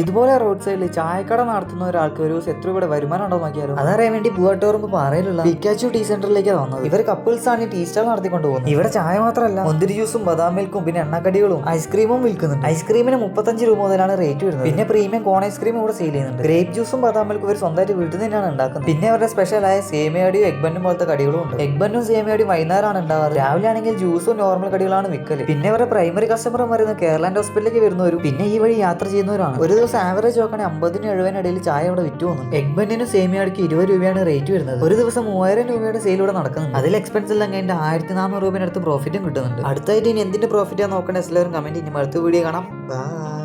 ഇതുപോലെ റോഡ് സൈഡിൽ ചായക്കട നടത്തുന്ന ഒരാൾക്ക് ഒരു എത്ര ഇവിടെ വരുമാനം ഉണ്ടോ നോക്കിയാലും? അതറിയാൻ വേണ്ടി പൂവാട്ടോറുമ്പ് പാറയിലുള്ള പിക്കാച്ചു ടീ സെന്ററിലേക്ക് വന്നത്. ഇവർ കപ്പിൾസ് ആണ് ടീ സ്റ്റാൾ നടത്തിക്കൊണ്ട് പോകുന്നത് ഇവിടെ ചായ മാത്രമല്ല മുന്തിരി ജ്യൂസും ബദാം മിൽക്കും പിന്നെ എണ്ണക്കടികളും ഐസ്ക്രീമും വിൽക്കുന്നുണ്ട്. ഐസ്ക്രീമിന് മുപ്പത്തഞ്ച് രൂപ മുതലാണ് റേറ്റ് വരുന്നത്. പിന്നെ പ്രീമിയം കോൺ ഐസ്ക്രീം ഇവിടെ സെയിൽ ചെയ്യുന്നുണ്ട്. ഗ്രേപ്പ് ജ്യൂസും ബദാം മിൽക്കും ഇവർ സ്വന്തമായിട്ട് വീട്ടിൽ നിന്നാണ് ഉണ്ടാക്കുന്നത്. പിന്നെ അവരുടെ സ്പെഷ്യലായ സേമിയടിയും എഗ് ബണ്ണും പോലത്തെ കടികളും ഉണ്ട്. എഗ് ബണ്ണും സേമിയടിയും വൈകുന്നേരമാണ് ഉണ്ടാവാറ്. രാവിലെ ആണെങ്കിൽ ജ്യൂസും നോർമൽ കടികളാണ് വിൽക്കൽ. പിന്നെ അവരുടെ പ്രൈമറി കസ്റ്റമർ വരുന്ന കേരളാൻഡ് ഹോസ്പിറ്റലിലേക്ക് വരുന്നവരും പിന്നെ ഈ വഴി യാത്ര ചെയ്യുന്നവരാണ് ഒരു ദിവസം ആവറേജ് നോക്കുകയാണെങ്കിൽ അമ്പതിനും എഴുപതിനും ഇടയിൽ ചായ ഇവിടെ വിറ്റു പോകുന്നു എഗ് ബണ്ണിനും സേമിയടിക്ക് ഇരുപത് രൂപയാണ് റേറ്റ് വരുന്നത്. ഒരു ദിവസം മൂവായിരം രൂപയുടെ സെയിൽ ഇവിടെ നടക്കുന്നുണ്ട്. അതിൽ എക്സ്പെൻസ് എല്ലാം കഴിഞ്ഞിട്ട് ആയിരത്തി നാനൂറ് രൂപയുടെ അടുത്ത് പ്രോഫിറ്റും കിട്ടുന്നുണ്ട്. അടുത്തായിട്ട് ഇനി എന്തിന്റെ പ്രോഫിറ്റാണ് നോക്കേണ്ട എല്ലാവരും കമന്റ് ഇനി അടുത്ത വീഡിയോ കാണാം. ബൈ